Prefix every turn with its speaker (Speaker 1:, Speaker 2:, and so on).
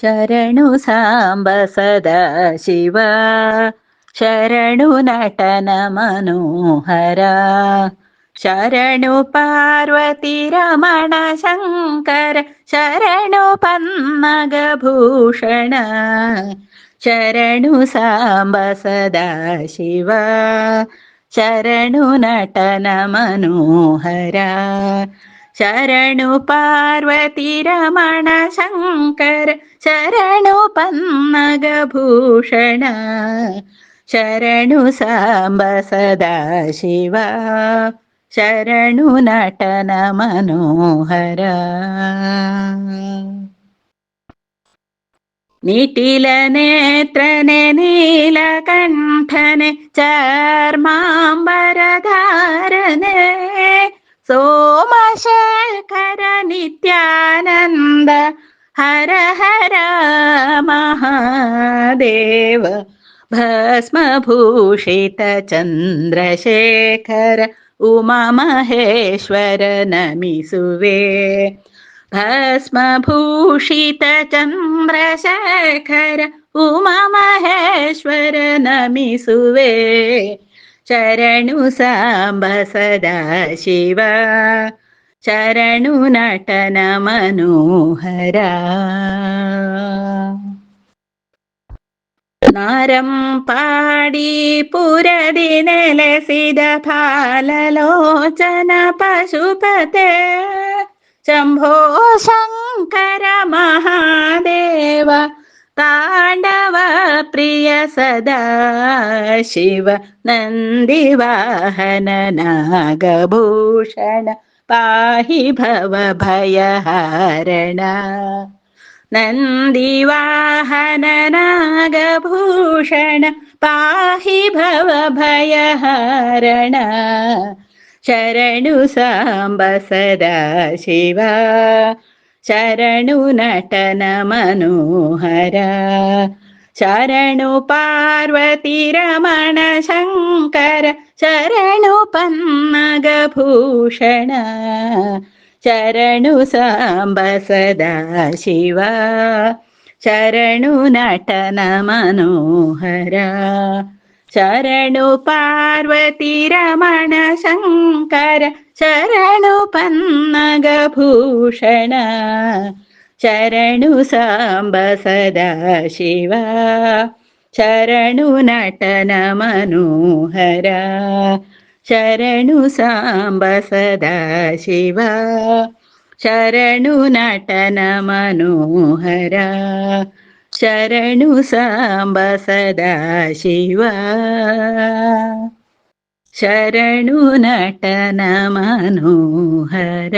Speaker 1: शरणु साम्ब सदा शिव शरणु नटन मनोहरा शरणु पार्वती रमण शङ्कर शरणु पन्नगभूषण शरणु साम्ब सदा शिव शरणु नटन मनोहरा शरणु पार्वती रमण शङ्कर शरणोपन्नगभूषण। शरणु साम्ब सदा शिव। शरणुनटन मनोहर। निखिलनेत्र ने नीलकण्ठने चर्माम्बरधारने सोमशेखर नित्यानन्द। हर हर महादेव। भस्मभूषितचन्द्रशेखर उमामहेश्वर चन्द्रशेखर उमा महेश्वर नमिसुवे। भस्म नमि सुवे शरणु साम्ब सदा शिवा। ചരണുനടന മനോഹര. നരം പാടി പുരതി നെലസിത ഫാലലോചന പശുപതേ. ശംഭോ ശങ്കര മഹാദേവ താണ്ഡവ പ്രിയ സദാ ശിവ നന്ദിവാഹന നാഗഭൂഷണ पाहि भव भय नन्दिवाहन नागभूषण पाहि भव शरणु साम्ब सदा शिव। शरणु नटन मनोहरा। शरणु पार्वतीरमण शङ्कर शरणु पन्नगभूषण शरणु साम्ब सदा शिव शरणु नटन मनोहर शरणु रमण शङ्कर शरणु पन्नगभूषण ಶರಣು ಸಾಂಬ ಸದಾ ಶಿವ ಶರಣು ನಟನ ಮನೋಹರ ಶರಣು ಪಾರ್ವತಿ ರಮಣ ಶಂಕರ ಶರಣು ಪನ್ನಗ ಭೂಷಣ ಶರಣು ಸಾಂಬ ಸದಾ ಶಿವ ಶರಣು ನಟನ ಮನೋಹರ ಶರಣು ಸಾಂಬ ಸದಾ ಶಿವ ಶರಣು ನಟನ ಮನೋಹರ